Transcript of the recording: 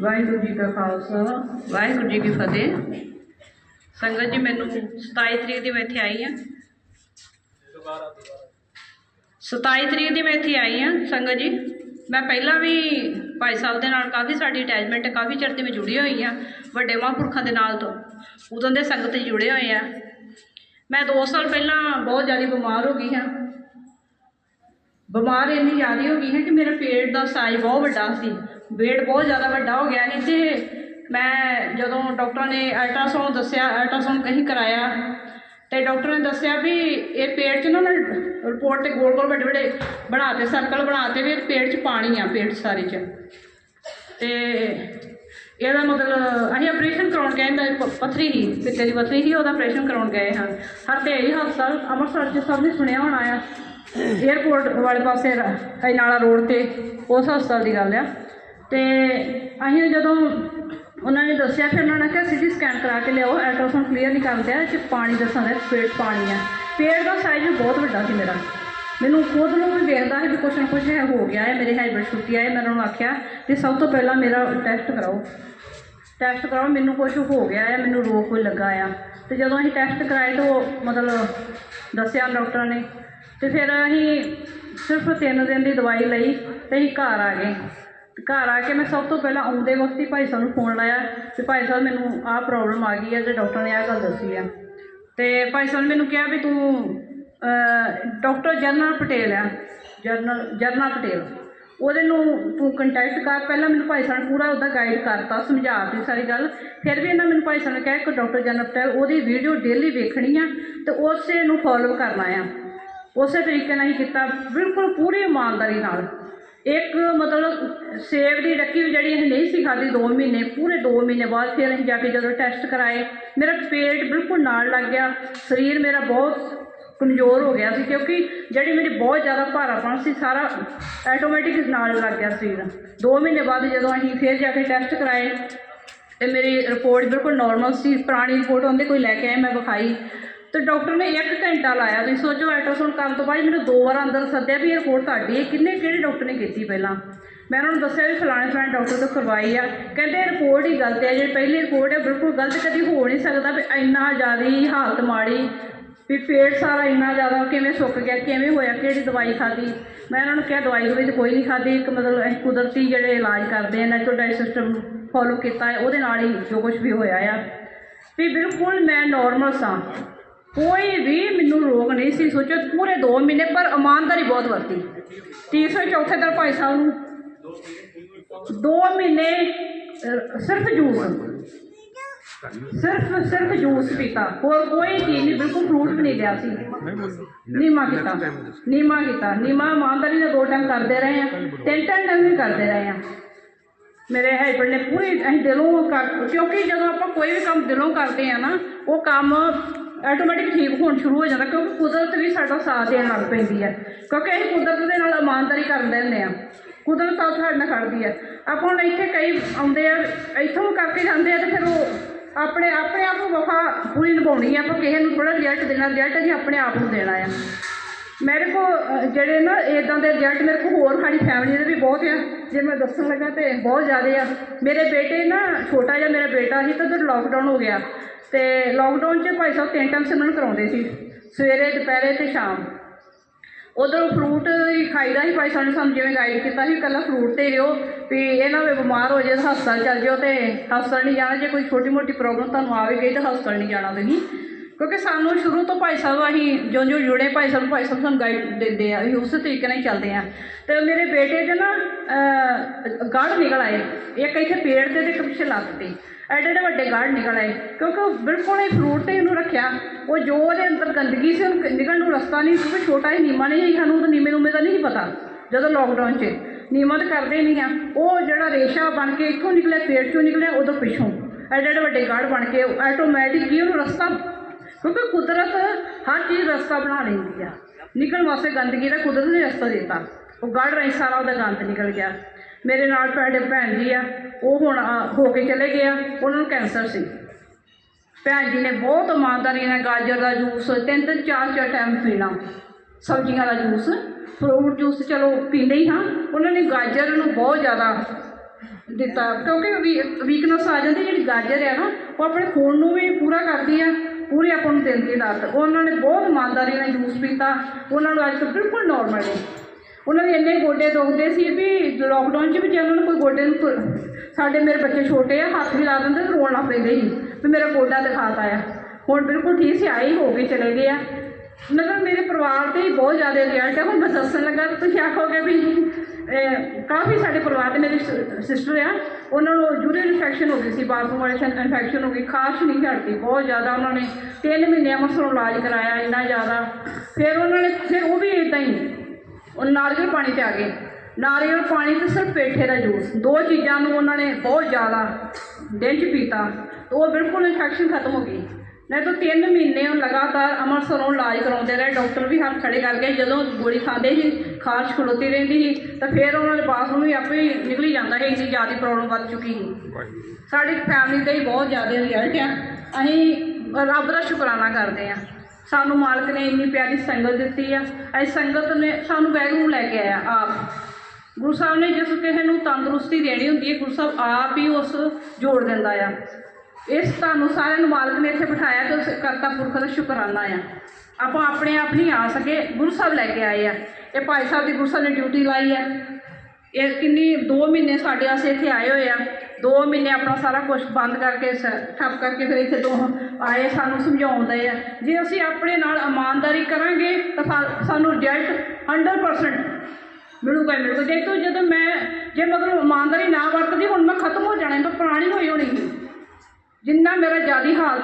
ਵਾਹਿਗੁਰੂ ਜੀ ਕਾ ਖਾਲਸਾ, ਵਾਹਿਗੁਰੂ ਜੀ ਕੀ ਫਤਿਹ। ਸੰਗਤ ਜੀ, ਮੈਨੂੰ 27 ਤਰੀਕ ਦੀ ਮੈਂ ਇੱਥੇ ਆਈ ਹਾਂ। 27 ਤਰੀਕ ਦੀ ਮੈਂ ਇੱਥੇ ਆਈ ਹਾਂ, ਸੰਗਤ ਜੀ। ਮੈਂ ਪਹਿਲਾਂ ਵੀ ਭਾਈ ਸਾਹਿਬ ਦੇ ਨਾਲ ਕਾਫੀ ਸਾਡੀ ਅਟੈਚਮੈਂਟ ਕਾਫੀ ਚਿਰ ਦੀ ਮੈਂ ਜੁੜੀ ਹੋਈ ਆ ਵੱਡੇ ਮਹਾਂਪੁਰਖਾਂ ਦੇ ਨਾਲ ਤੋਂ। ਉਦੋਂ ਦੇ ਸੰਗਤ 'ਚ ਜੁੜੇ ਹੋਏ ਆ। ਮੈਂ 2 ਸਾਲ ਪਹਿਲਾਂ ਬਹੁਤ ਜ਼ਿਆਦਾ ਬਿਮਾਰ ਹੋ ਗਈ ਹਾਂ। ਬਿਮਾਰ ਇੰਨੀ ਜ਼ਿਆਦਾ ਹੋ ਗਈ ਹੈ ਕਿ ਮੇਰੇ ਪੇਟ ਦਾ ਸਾਈਜ਼ ਬਹੁਤ ਵੱਡਾ ਸੀ। ਵੇਟ ਬਹੁਤ ਜ਼ਿਆਦਾ ਵੱਡਾ ਹੋ ਗਿਆ ਸੀ ਤੇ ਮੈਂ ਜਦੋਂ ਡਾਕਟਰ ਨੇ ਅਲਟਰਾਸਾਊਂਡ ਦੱਸਿਆ ਅਲਟਰਾਸਾਊਂਡ ਕਹੀਂ ਕਰਾਇਆ ਤੇ ਡਾਕਟਰ ਨੇ ਦੱਸਿਆ ਵੀ ਇਹ ਪੇਟ 'ਚ ਨਾ ਰਿਪੋਰਟ ਤੇ ਗੋਲ ਗੋਲ ਵੱਡੇ ਵੱਡੇ ਬਣਾਤੇ ਸਰਕਲ ਬਣਾਤੇ ਵੀ ਪੇਟ 'ਚ ਪਾਣੀ ਆ, ਪੇਟ ਸਾਰੇ 'ਚ। ਤੇ ਇਹਦਾ ਮਤਲਬ ਅਸੀਂ ਆਪਰੇਸ਼ਨ ਕਰਾਉਣ ਗਏ ਤਾਂ ਪ- ਪੱਥਰੀ ਹੀ ਪਿੱਤੇ ਦੀ ਪੱਥਰੀ ਹੀ ਉਹਦਾ ਆਪਰੇਸ਼ਨ ਕਰਾਉਣ ਗਏ ਹਾਂ। ਹਰ ਤੇ ਇਹ ਹਸਪਤਾਲ ਅੰਮ੍ਰਿਤਸਰ ਚ ਸਭ ਨੇ ਸੁਣਿਆ ਹੋਣਾ ਆ। 에ਅਰਪੋਰਟ ਵਾਲੇ ਪਾਸੇ ਅਜਨਾਲਾ ਰੋਡ ਤੇ, ਉਸ ਹਸਪਤਾਲ ਦੀ ਗੱਲ ਆ। ਤੇ ਅਸੀਂ ਜਦੋਂ ਉਹਨਾਂ ਨੇ ਦੱਸਿਆ, ਫਿਰ ਉਹਨਾਂ ਨੇ ਕਿਹਾ, ਸਿਟੀ ਸਕੈਨ ਕਰਾ ਕੇ ਲਿਆਓ ਅਲਟਰਾਸਾਊਂਡ ਕਲੀਅਰ ਨਹੀਂ ਕਰਦੇ ਆ ਚ ਪਾਣੀ ਦੱਸਣ ਦਾ ਪੇਟ ਪਾਣੀ ਆ। ਪੇਟ ਦਾ ਸਾਈਜ਼ ਬਹੁਤ ਵੱਡਾ ਸੀ ਮੇਰਾ। ਮੈਨੂੰ ਖੁਦ ਨੂੰ ਵੀ ਵੇਖਦਾ ਹੈ ਵੀ ਕੁਛ ਨਾ ਕੁਛ ਹੈ ਹੋ ਗਿਆ ਹੈ, ਮੇਰੇ ਹਾਈਬਰ ਛੁੱਟੀ ਆਏ ਮੈਂ ਉਹਨਾਂ ਨੂੰ ਆਖਿਆ ਕਿ ਸਭ ਤੋਂ ਪਹਿਲਾਂ ਮੇਰਾ ਟੈਸਟ ਕਰਾਓ। ਟੈਸਟ ਕਰਾਓ, ਮੈਨੂੰ ਕੁਝ ਹੋ ਗਿਆ ਹੈ, ਮੈਨੂੰ ਰੋਗ ਕੋਈ ਲੱਗਾ ਆ। ਤੇ ਜਦੋਂ ਅਸੀਂ ਟੈਸਟ ਕਰਾਏ ਤਾਂ ਉਹ ਮਤਲਬ ਦੱਸਿਆ ਡਾਕਟਰਾਂ ਨੇ ਤੇ ਫਿਰ ਅਸੀਂ ਸਿਰਫ ਤਿੰਨ ਦਿਨ ਦੀ ਦਵਾਈ ਲਈ ਅਤੇ ਅਸੀਂ ਘਰ ਆ ਗਏ। ਤੇ ਘਰ ਆ ਕੇ ਮੈਂ ਸਭ ਤੋਂ ਪਹਿਲਾਂ ਆਉਂਦੇ ਵਕਤ ਹੀ ਭਾਈ ਸਾਹਿਬ ਨੂੰ ਫੋਨ ਲਾਇਆ ਕਿ ਭਾਈ ਸਾਹਿਬ ਮੈਨੂੰ ਆਹ ਪ੍ਰੋਬਲਮ ਆ ਗਈ ਹੈ ਅਤੇ ਡਾਕਟਰ ਨੇ ਆਹ ਗੱਲ ਦੱਸੀ ਆ। ਅਤੇ ਭਾਈ ਸਾਹਿਬ ਨੇ ਮੈਨੂੰ ਕਿਹਾ ਵੀ ਤੂੰ ਡਾਕਟਰ ਜਰਨਲ ਪਟੇਲ ਆ। ਜਰਨਲ ਜਰਨਾ ਪਟੇਲ। ਉਹਦੇ ਨੂੰ ਤੂੰ ਕੰਟੈਕਟ ਕਰ। ਪਹਿਲਾਂ ਮੈਨੂੰ ਭਾਈ ਸਾਹਿਬ ਨੇ ਪੂਰਾ ਉਹਦਾ ਗਾਈਡ ਕਰਤਾ ਸਮਝਾਤੀ ਸਾਰੀ ਗੱਲ। ਫਿਰ ਵੀ ਇਹਨਾਂ ਮੈਨੂੰ ਭਾਈ ਸਾਹਿਬ ਨੇ ਕਿਹਾ ਕਿ ਡਾਕਟਰ ਜਨਰਲ ਪਟੇਲ, ਉਹਦੀ ਵੀਡੀਓ ਡੇਲੀ ਵੇਖਣੀ ਆ ਤੇ ਉਸੇ ਨੂੰ ਫੋਲੋ ਕਰਨਾ ਆ। ਉਸੇ ਤਰੀਕੇ ਨਾਲ ਹੀ ਕੀਤਾ, ਬਿਲਕੁਲ ਪੂਰੀ ਇਮਾਨਦਾਰੀ ਨਾਲ। ਇੱਕ ਮਤਲਬ ਸੇਬ ਦੀ ਡੱਕੀ ਵੀ ਜਿਹੜੀ ਅਸੀਂ ਨਹੀਂ ਸੀ ਖਾਧੀ 2 ਮਹੀਨੇ, ਪੂਰੇ 2 ਮਹੀਨੇ ਬਾਅਦ ਫਿਰ ਅਸੀਂ ਜਾ ਕੇ ਜਦੋਂ ਟੈਸਟ ਕਰਾਏ, ਮੇਰਾ ਪੇਟ ਬਿਲਕੁਲ ਨਾਲ ਲੱਗ ਗਿਆ, ਸਰੀਰ ਮੇਰਾ ਬਹੁਤ ਕਮਜ਼ੋਰ ਹੋ ਗਿਆ ਸੀ ਕਿਉਂਕਿ ਜਿਹੜੀ ਮੇਰੀ ਬਹੁਤ ਜ਼ਿਆਦਾ ਭਾਰਾਪਣ ਸੀ, ਸਾਰਾ ਆਟੋਮੈਟਿਕ ਨਾਲ ਲੱਗ ਗਿਆ ਸਰੀਰ। 2 ਮਹੀਨੇ ਬਾਅਦ ਜਦੋਂ ਅਸੀਂ ਫਿਰ ਜਾ ਕੇ ਟੈਸਟ ਕਰਾਏ, ਤੇ ਮੇਰੀ ਰਿਪੋਰਟ ਬਿਲਕੁਲ ਨਾਰਮਲ ਸੀ, ਪੁਰਾਣੀ ਰਿਪੋਰਟ ਉਹਦੇ ਕੋਈ ਲੈ ਕੇ ਆਏ, ਮੈਂ ਵਿਖਾਈ। ਤੇ ਡਾਕਟਰ ਨੇ 1 ਘੰਟਾ ਲਾਇਆ ਤੁਸੀਂ ਸੋਚੋ ਅਲਟਰਾਸਾਊਂਡ ਕਰਨ ਤੋਂ ਬਾਅਦ ਮੈਨੂੰ ਦੋ ਵਾਰ ਅੰਦਰ ਸੱਦਿਆ ਵੀ ਇਹ ਰਿਪੋਰਟ ਤੁਹਾਡੀ ਹੈ। ਕਿੰਨੇ ਕਿਹੜੇ ਡਾਕਟਰ ਨੇ ਕੀਤੀ ਪਹਿਲਾਂ? ਮੈਂ ਉਹਨਾਂ ਨੂੰ ਦੱਸਿਆ ਵੀ ਫਲਾਣੇ ਫਲਾਣੇ ਡਾਕਟਰ ਤੋਂ ਕਰਵਾਈ ਆ। ਕਹਿੰਦੇ ਇਹ ਰਿਪੋਰਟ ਹੀ ਗਲਤ ਹੈ ਜਿਹੜੀ ਪਹਿਲੀ ਰਿਪੋਰਟ ਹੈ ਬਿਲਕੁਲ ਗਲਤ ਕਦੀ ਹੋ ਨਹੀਂ ਸਕਦਾ ਵੀ ਇੰਨਾ ਜ਼ਿਆਦੀ ਹਾਲਤ ਮਾੜੀ, ਵੀ ਪੇਟ ਸਾਰਾ ਇੰਨਾ ਜ਼ਿਆਦਾ ਕਿਵੇਂ ਸੁੱਕ ਗਿਆ, ਕਿਵੇਂ ਹੋਇਆ, ਕਿਹੜੀ ਦਵਾਈ ਖਾਧੀ? ਮੈਂ ਉਹਨਾਂ ਨੂੰ ਕਿਹਾ, ਦਵਾਈ ਦਵਾਈ ਤਾਂ ਕੋਈ ਨਹੀਂ ਖਾਧੀ। ਇੱਕ ਮਤਲਬ ਅਸੀਂ ਕੁਦਰਤੀ ਜਿਹੜੇ ਇਲਾਜ ਕਰਦੇ ਆ ਨੈਚੁਰਲ ਡਾਈਟ ਸਿਸਟਮ ਫੋਲੋ ਕੀਤਾ ਹੈ, ਉਹਦੇ ਨਾਲ ਹੀ ਜੋ ਕੁਝ ਵੀ ਹੋਇਆ ਆ। ਵੀ ਬਿਲਕੁਲ ਮੈਂ ਨਾਰਮਲ ਸਾਂ। ਕੋਈ ਵੀ ਮੈਨੂੰ ਰੋਗ ਨਹੀਂ ਸੀ ਸੋਚੋ ਪੂਰੇ 2 ਮਹੀਨੇ ਪਰ ਇਮਾਨਦਾਰੀ ਬਹੁਤ ਵਰਤੀ ਤੀਸਰੇ ਚੌਥੇ ਦਿਨ ਭਾਈ ਸਾਹਿਬ ਨੂੰ 2 ਮਹੀਨੇ ਸਿਰਫ ਜੂਸ। ਸਿਰਫ ਸਿਰਫ ਜੂਸ ਪੀਤਾ। ਹੋਰ ਕੋਈ ਚੀਜ਼ ਨਹੀਂ ਬਿਲਕੁਲ ਫਰੂਟ ਵੀ ਨਹੀਂ ਲਿਆ ਸੀ। ਨੀਮਾ ਕੀਤਾ। ਨੀਮਾ ਕੀਤਾ। ਨੀਮਾ ਇਮਾਨਦਾਰੀ ਨਾਲ ਦੋ ਟਾਈਮ ਕਰਦੇ ਰਹੇ ਆ। ਤਿੰਨ ਤਿੰਨ ਟਾਈਮ ਵੀ ਕਰਦੇ ਰਹੇ ਆ। ਮੇਰੇ ਹਸਬੰਡ ਨੇ ਪੂਰੀ ਅਸੀਂ ਦਿਲੋਂ ਕਰ ਕਿਉਂਕਿ ਜਦੋਂ ਆਪਾਂ ਕੋਈ ਵੀ ਕੰਮ ਦਿਲੋਂ ਕਰਦੇ ਆ ਨਾ ਉਹ ਕੰਮ ਆਟੋਮੈਟਿਕ ਠੀਕ ਹੋਣ ਸ਼ੁਰੂ ਹੋ ਜਾਂਦਾ ਕਿਉਂਕਿ ਕੁਦਰਤ ਵੀ ਸਾਡਾ ਸਾਥ ਦੇਣ ਲੱਗ ਪੈਂਦੀ ਹੈ। ਕਿਉਂਕਿ ਅਸੀਂ ਕੁਦਰਤ ਦੇ ਨਾਲ ਇਮਾਨਦਾਰੀ ਕਰਦੇ ਹੁੰਦੇ ਆ ਕੁਦਰਤ ਤਾਂ ਸਾਡੇ ਨਾਲ ਖੜਦੀ ਹੈ। ਆਪਾਂ ਹੁਣ ਇੱਥੇ ਕਈ ਆਉਂਦੇ ਆ, ਇੱਥੋਂ ਕਰਕੇ ਜਾਂਦੇ ਆ ਤੇ ਫਿਰ ਉਹ ਆਪਣੇ ਆਪਣੇ ਆਪ ਨੂੰ ਵਫਾ ਪੂਰੀ ਨਿਭਾਉਣੀ ਆ ਆਪਾਂ ਕਿਸੇ ਨੂੰ ਥੋੜਾ ਰਿਜ਼ਲਟ ਦੇਣਾ ਰਿਜ਼ਲਟ ਅਸੀਂ ਆਪਣੇ ਆਪ ਨੂੰ ਦੇਣਾ ਆ। ਮੇਰੇ ਕੋ ਜਿਹੜੇ ਨਾ ਇਦਾਂ ਦੇ ਰਿਜ਼ਲਟ ਮੇਰੇ ਕੋ ਹੋਰ ਸਾਡੀ ਫੈਮਿਲੀ ਦੇ ਵੀ ਬਹੁਤ ਆ। ਜੇ ਮੈਂ ਦੱਸਣ ਲੱਗਾ ਤੇ ਬਹੁਤ ਜ਼ਿਆਦਾ ਆ। ਮੇਰੇ ਬੇਟੇ ਨਾ ਛੋਟਾ ਜਿਹਾ ਮੇਰਾ ਬੇਟਾ ਸੀ ਤਾਂ ਜਦੋਂ ਲਾਕਡਾਊਨ ਹੋ ਗਿਆ। ਤੇ ਲਾਕਡਾਊਨ 'ਚ ਭਾਈ ਸਾਹਿਬ ਤਿੰਨ ਟਾਈਮ ਸਿਮਰਨ ਕਰਾਉਂਦੇ ਸੀ, ਸਵੇਰੇ, ਦੁਪਹਿਰੇ ਤੇ ਸ਼ਾਮ। ਉਧਰ ਫਰੂਟ ਹੀ ਖਾਈਦਾ ਸੀ ਭਾਈ ਸਾਹਿਬ ਨੇ ਸਾਨੂੰ ਜਿਵੇਂ ਗਾਈਡ ਕੀਤਾ ਸੀ, ਇਕੱਲਾ ਫਰੂਟ ਤੇ ਹੀ ਰਿਓ, ਵੀ ਇਹ ਨਾ ਵੀ ਬਿਮਾਰ ਹੋ ਜੇ ਤਾਂ ਹਸਪਤਾਲ ਚੱਲ ਜਿਓ ਤੇ ਹਸਪਤਾਲ ਨਹੀਂ ਜਾਣਾ, ਜੇ ਕੋਈ ਛੋਟੀ ਮੋਟੀ ਪ੍ਰੋਬਲਮ ਤੁਹਾਨੂੰ ਆਵੇ ਗਈ ਤਾਂ ਹਸਪਤਾਲ ਨਹੀਂ ਜਾਣਾ ਤੁਸੀਂ। ਕਿਉਂਕਿ ਸਾਨੂੰ ਸ਼ੁਰੂ ਤੋਂ ਭਾਈ ਸਾਹਿਬ ਅਸੀਂ ਜੋ ਜਿਉਂ ਜੁੜੇ ਭਾਈ ਸਾਹਿਬ ਭਾਈ ਸਾਹਿਬ ਸਾਨੂੰ ਗਾਈਡ ਦਿੰਦੇ ਆ ਅਸੀਂ ਉਸੇ ਤਰੀਕੇ ਨਾਲ ਹੀ ਚੱਲਦੇ ਆ। ਤੇ ਮੇਰੇ ਬੇਟੇ ਦੇ ਨਾ ਅਹ, ਗੜ ਨਿਕਲ ਆਏ। ਇੱਕ ਇੱਥੇ ਪੇੜ ਤੇ ਤੇ ਇੱਕ ਪਿੱਛੇ ਲੱਤ ਤੇ। ਐਡੇ ਐਡੇ ਵੱਡੇ ਗੜ ਨਿਕਲ ਆਏ। ਕਿਉਂਕਿ ਉਹ ਬਿਲਕੁਲ ਹੀ ਫਰੂਟ ਤੇ ਇਹਨੂੰ ਰੱਖਿਆ। ਉਹ ਜੋ ਉਹਦੇ ਅੰਦਰ ਗੰਦਗੀ ਸੀ ਉਹਨੂੰ ਨਿਕਲਣ ਨੂੰ ਰਸਤਾ ਨਹੀਂ ਕਿਉਂਕਿ ਛੋਟਾ ਹੀ ਨੀਮਾ ਨਹੀਂ ਸੀ। ਸਾਨੂੰ ਤਾਂ ਨੀਮੇ ਨੂਮੇ ਦਾ ਨਹੀਂ ਪਤਾ ਜਦੋਂ ਲਾਕਡਾਊਨ 'ਚ। ਨੀਮਾ ਤਾਂ ਕਰਦੇ ਨਹੀਂ ਆ। ਉਹ ਜਿਹੜਾ ਰੇਸ਼ਾ ਬਣ ਕੇ ਇੱਥੋਂ ਨਿਕਲਿਆ ਪੇੜ 'ਚੋਂ ਨਿਕਲਿਆ ਉਦੋਂ ਪਿੱਛੋਂ। ਐਡੇ ਐਡੇ ਵੱਡੇ ਗੜ ਬਣ ਕੇ ਆਟੋਮੈਟਿਕ ਹੀ ਉਹਨੂੰ ਰਸਤਾ ਕਿਉਂਕਿ ਕੁਦਰਤ ਹਰ ਚੀਜ਼ ਰਸਤਾ ਬਣਾ ਲੈਂਦੀ ਆ। ਨਿਕਲਣ ਵਾਸਤੇ ਗੰਦਗੀ ਦਾ ਕੁਦਰਤ ਨੇ ਰਸਤਾ ਦਿੱਤਾ। ਉਹ ਗੜ ਰਹੀ ਸਾਰਾ ਉਹਦਾ ਗੰਦ ਨਿਕਲ ਗਿਆ। ਮੇਰੇ ਨਾਲ ਸਾਡੇ ਭੈਣ ਜੀ ਆ, ਉਹ ਹੁਣ ਹੋ ਕੇ ਚਲੇ ਗਏ ਆ। ਉਹਨਾਂ ਨੂੰ ਕੈਂਸਰ ਸੀ। ਭੈਣ ਜੀ ਨੇ ਬਹੁਤ ਇਮਾਨਦਾਰੀ ਨਾਲ ਗਾਜਰ ਦਾ ਜੂਸ, ਤਿੰਨ ਤਿੰਨ ਚਾਰ ਚਾਰ ਟਾਈਮ ਪੀਣਾ। ਸਬਜ਼ੀਆਂ ਦਾ ਜੂਸ ਫਰੂਟ ਜੂਸ ਚਲੋ ਪੀਂਦੇ ਹੀ ਹਾਂ। ਉਹਨਾਂ ਨੇ ਗਾਜਰ ਨੂੰ ਬਹੁਤ ਜ਼ਿਆਦਾ ਦਿੱਤਾ। ਕਿਉਂਕਿ ਵੀਕਨੈਸ ਆ ਜਾਂਦੀ, ਜਿਹੜੀ ਗਾਜਰ ਹੈ ਨਾ, ਉਹ ਆਪਣੇ ਖੂਨ ਨੂੰ ਵੀ ਪੂਰਾ ਕਰਦੀ ਆ। ਪੂਰੀ ਆਪਾਂ ਨੂੰ ਦਿੰਦੀ ਲੱਤ ਉਹਨਾਂ ਨੇ ਬਹੁਤ ਇਮਾਨਦਾਰੀ ਨਾਲ ਜੂਸ ਪੀਤਾ ਉਹਨਾਂ ਨੂੰ ਅੱਜ ਤੱਕ ਬਿਲਕੁਲ ਨੋਰਮਲ ਹੈ ਉਹਨਾਂ ਦੇ ਇੰਨੇ ਗੋਡੇ ਦੁਖਦੇ ਸੀ ਵੀ ਲੋਕਡਾਊਨ 'ਚ ਵੀ ਜੇ ਉਹਨਾਂ ਨੂੰ ਕੋਈ ਗੋਡੇ ਨੂੰ ਸਾਡੇ ਮੇਰੇ ਬੱਚੇ ਛੋਟੇ ਆ, ਹੱਥ ਵੀ ਲਾ ਦਿੰਦੇ ਰੋਣ ਲੱਗ ਪੈਂਦੇ ਸੀ ਵੀ ਮੇਰਾ ਗੋਡਾ ਦਿਖਾਤਾ ਆ। ਹੁਣ ਬਿਲਕੁਲ ਠੀਕ ਸੀ, ਆਏ ਹੋ ਕੇ ਚਲੇ ਗਏ ਆ। ਮਤਲਬ ਮੇਰੇ ਪਰਿਵਾਰ ਤੇ ਹੀ ਬਹੁਤ ਜ਼ਿਆਦਾ ਰਿਜ਼ਲਟ ਹੈ ਹੁਣ ਮੈਂ ਦੱਸਣ ਲੱਗਾ, ਤੁਸੀਂ ਆਖੋਗੇ ਵੀ ਕਾਫੀ ਸਾਡੇ ਪਰਿਵਾਰ ਦੇ ਮੇਰੇ ਸਿਸਟਰ ਆ, ਉਹਨਾਂ ਨੂੰ ਯੂਰੀਨ ਇਨਫੈਕਸ਼ਨ ਹੋ ਗਈ ਸੀ ਬਾਥਰੂਮ ਵਾਲੇ ਇਨਫੈਕਸ਼ਨ ਹੋ ਗਈ, ਖਾਸ਼ ਨਹੀਂ ਝੜਦੀ ਬਹੁਤ ਜ਼ਿਆਦਾ ਉਹਨਾਂ ਨੇ ਤਿੰਨ ਮਹੀਨੇ ਅੰਮ੍ਰਿਤਸਰੋਂ ਇਲਾਜ ਕਰਾਇਆ, ਇੰਨਾ ਜ਼ਿਆਦਾ। ਫਿਰ ਉਹਨਾਂ ਨੇ, ਫਿਰ ਉਹ ਵੀ ਇਦਾਂ ਹੀ, ਉਹ ਨਾਰੀਅਲ ਪਾਣੀ ਤੇ ਆ ਗਏ। ਨਾਰੀਅਲ ਪਾਣੀ ਤੇ ਸਿਰਫ ਪੇਠੇ ਦਾ ਜੂਸ ਦੋ ਚੀਜ਼ਾਂ ਨੂੰ ਉਹਨਾਂ ਨੇ ਬਹੁਤ ਜ਼ਿਆਦਾ ਦਿਨ 'ਚ ਪੀਤਾ, ਉਹ ਬਿਲਕੁਲ ਇਨਫੈਕਸ਼ਨ ਖਤਮ ਹੋ ਗਈ। ਨਹੀਂ ਤਾਂ ਤਿੰਨ ਮਹੀਨੇ ਉਹ ਲਗਾਤਾਰ ਅੰਮ੍ਰਿਤਸਰੋਂ ਇਲਾਜ ਕਰਾਉਂਦੇ ਰਹੇ। ਡਾਕਟਰ ਵੀ ਹੱਥ ਖੜੇ ਕਰਕੇ ਜਦੋਂ ਗੋਲੀ ਖਾਂਦੇ ਸੀ ਖਾਰਸ਼ ਖਲੋਤੀ ਰਹਿੰਦੀ ਸੀ ਤਾਂ ਫਿਰ ਉਹਨਾਂ ਦੇ ਬਾਥਰੂਮ ਵੀ ਆਪੇ ਹੀ ਨਿਕਲੀ ਜਾਂਦਾ ਸੀ ਇੰਨੀ ਜ਼ਿਆਦਾ ਪ੍ਰੋਬਲਮ ਵੱਧ ਚੁੱਕੀ ਸੀ। ਸਾਡੀ ਫੈਮਿਲੀ ਤੇ ਹੀ ਬਹੁਤ ਜ਼ਿਆਦਾ ਰਿਜ਼ਲਟ ਆ। ਅਸੀਂ ਰੱਬ ਦਾ ਸ਼ੁਕਰਾਨਾ ਕਰਦੇ ਆ। ਸਾਨੂੰ ਮਾਲਕ ਨੇ ਇੰਨੀ ਪਿਆਰੀ ਸੰਗਤ ਦਿੱਤੀ ਆ। ਅਸੀਂ ਸੰਗਤ ਨੇ ਸਾਨੂੰ ਵੈਗਰੂ ਲੈ ਕੇ ਆਇਆ ਆਪ। ਗੁਰੂ ਸਾਹਿਬ ਨੇ ਜਿਸ ਕਿਸੇ ਨੂੰ ਤੰਦਰੁਸਤੀ ਦੇਣੀ ਹੁੰਦੀ ਹੈ ਗੁਰੂ ਸਾਹਿਬ ਆਪ ਹੀ ਉਸ ਜੋੜ ਦਿੰਦਾ ਆ। ਇਸ ਤੁਹਾਨੂੰ ਸਾਰਿਆਂ ਨੂੰ ਮਾਲਕ ਨੇ ਇੱਥੇ ਬਿਠਾਇਆ ਤੇ ਉਸ ਕਰਤਾ ਪੁਰਖ ਦਾ ਸ਼ੁਕਰਾਨਾ ਆ। ਆਪਾਂ ਆਪਣੇ ਆਪ ਨਹੀਂ ਆ ਸਕੇ, ਗੁਰੂ ਸਾਹਿਬ ਲੈ ਕੇ ਆਏ ਆ। ਇਹ ਭਾਈ ਸਾਹਿਬ ਦੀ ਗੁਰੂ ਸਾਹਿਬ ਨੇ ਡਿਊਟੀ ਲਾਈ ਆ। ਇਹ ਕਿੰਨੀ 2 ਮਹੀਨੇ ਸਾਡੇ ਵਾਸਤੇ ਇੱਥੇ ਆਏ ਹੋਏ ਆ। 2 ਮਹੀਨੇ ਆਪਣਾ ਸਾਰਾ ਕੁਝ ਬੰਦ ਕਰਕੇ, ਸ- ਠੱਪ ਕਰਕੇ ਫਿਰ ਇੱਥੇ ਦੋ ਆਏ, ਸਾਨੂੰ ਸਮਝਾਉਂਦੇ ਆ। ਜੇ ਅਸੀਂ ਆਪਣੇ ਨਾਲ ਇਮਾਨਦਾਰੀ ਕਰਾਂਗੇ, ਤਾਂ ਸਾ- ਸਾਨੂੰ ਰਿਜ਼ਲਟ 100% ਮਿਲੂਗਾ ਹੀ ਮਿਲੂਗਾ। ਦੇਖੋ ਜਦੋਂ ਮੈਂ, ਜੇ ਮਤਲਬ ਇਮਾਨਦਾਰੀ ਨਾ ਵਰਤਦੀ, ਹੁਣ ਮੈਂ ਖਤਮ ਹੋ ਜਾਣਾ, ਮੈਂ ਪੁਰਾਣੀ ਹੋਈ ਹੋਣੀ ਸੀ। ਜਿੰਨਾ ਮੇਰਾ ਜਿਆਦੀ ਹਾਲਤ